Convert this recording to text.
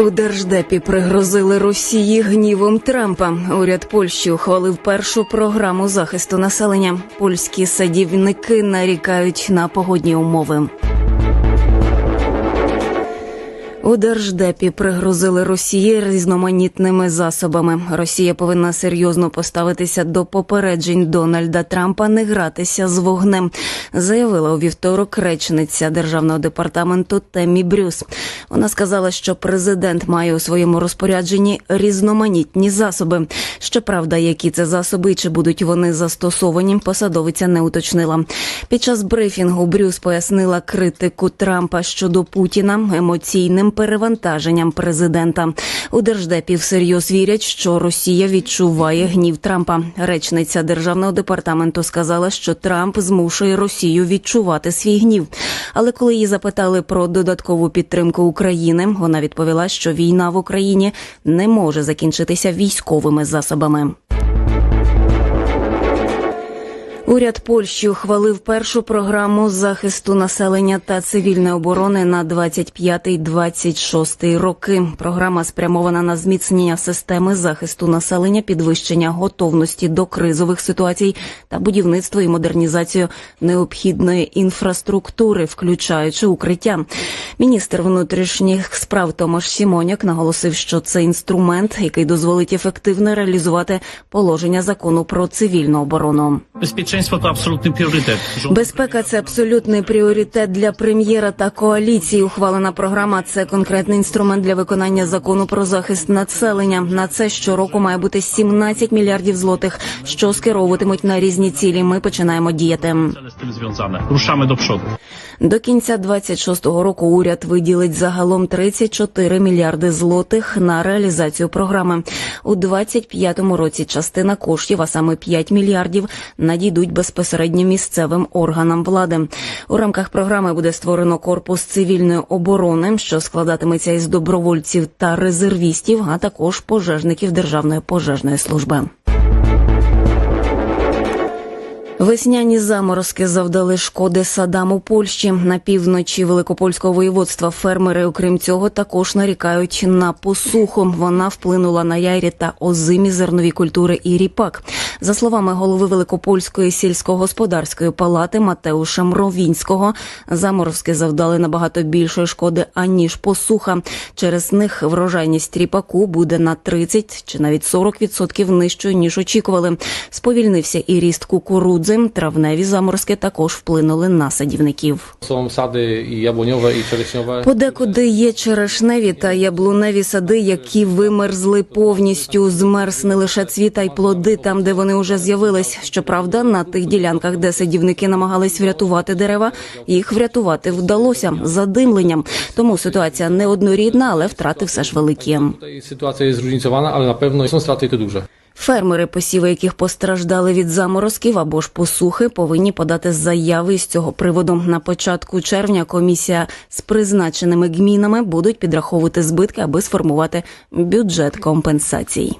У держдепі пригрозили Росії гнівом Трампа. Уряд Польщі ухвалив першу програму захисту населення. Польські садівники нарікають на погодні умови. У держдепі пригрозили Росії різноманітними засобами. Росія повинна серйозно поставитися до попереджень Дональда Трампа не гратися з вогнем, заявила у вівторок речниця державного департаменту Темі Брюс. Вона сказала, що президент має у своєму розпорядженні різноманітні засоби. Щоправда, які це засоби чи будуть вони застосовані, посадовиця не уточнила. Під час брифінгу Брюс пояснила критику Трампа щодо Путіна емоційним перевантаженням президента. У держдепі всерйоз вірять, що Росія відчуває гнів Трампа. Речниця державного департаменту сказала, що Трамп змушує Росію відчувати свій гнів. Але коли її запитали про додаткову підтримку України, вона відповіла, що війна в Україні не може закінчитися військовими засобами. Уряд Польщі ухвалив першу програму захисту населення та цивільної оборони на 25-26 роки. Програма спрямована на зміцнення системи захисту населення, підвищення готовності до кризових ситуацій та будівництво і модернізацію необхідної інфраструктури, включаючи укриття. Міністр внутрішніх справ Томаш Сімоняк наголосив, що це інструмент, який дозволить ефективно реалізувати положення закону про цивільну оборону. To absolutny priorytet. Rząd Безпека це абсолютний пріоритет для прем'єра та коаліції. Ухвалена програма це конкретний інструмент для виконання закону про захист населення. На це щороку має бути 17 мільярдів злотих, що скеровуватимуть на різні цілі. Ми починаємо діяти. tym związane. Ruszamy. До кінця 26-го року уряд виділить загалом 34 мільярди злотих на реалізацію програми. У 25-му році частина коштів, а саме 5 мільярдів, надійдуть безпосередньо місцевим органам влади. У рамках програми буде створено корпус цивільної оборони, що складатиметься із добровольців та резервістів, а також пожежників Державної пожежної служби. Весняні заморозки завдали шкоди садам у Польщі. На півночі Великопольського воєводства фермери, окрім цього, також нарікають на посуху. Вона вплинула на яйрі та озимі зернові культури і ріпак. За словами голови Великопольської сільськогосподарської палати Матеуша Мровінського, заморозки завдали набагато більшої шкоди аніж посуха. Через них врожайність ріпаку буде на 30 чи навіть 40% нижчою ніж очікували. Сповільнився і ріст кукурудзи. Травневі заморозки також вплинули на садівників. Sady i jabłoniowe i czereśniowe. Подекуди є черешневі та яблуневі сади, які вимерзли повністю. Змерз не лише цвіта й плоди там, де вони вже з'явились. Щоправда, на тих ділянках, де садівники намагались врятувати дерева, їх врятувати вдалося задимленням. Тому ситуація неоднорідна, але втрати все ж великі. Pewno są straty i to duże. Фермери, посіви яких постраждали від заморозків або ж посухи, повинні подати заяви з цього приводу. На початку червня комісія з призначеними гмінами будуть підраховувати збитки, аби сформувати бюджет компенсацій.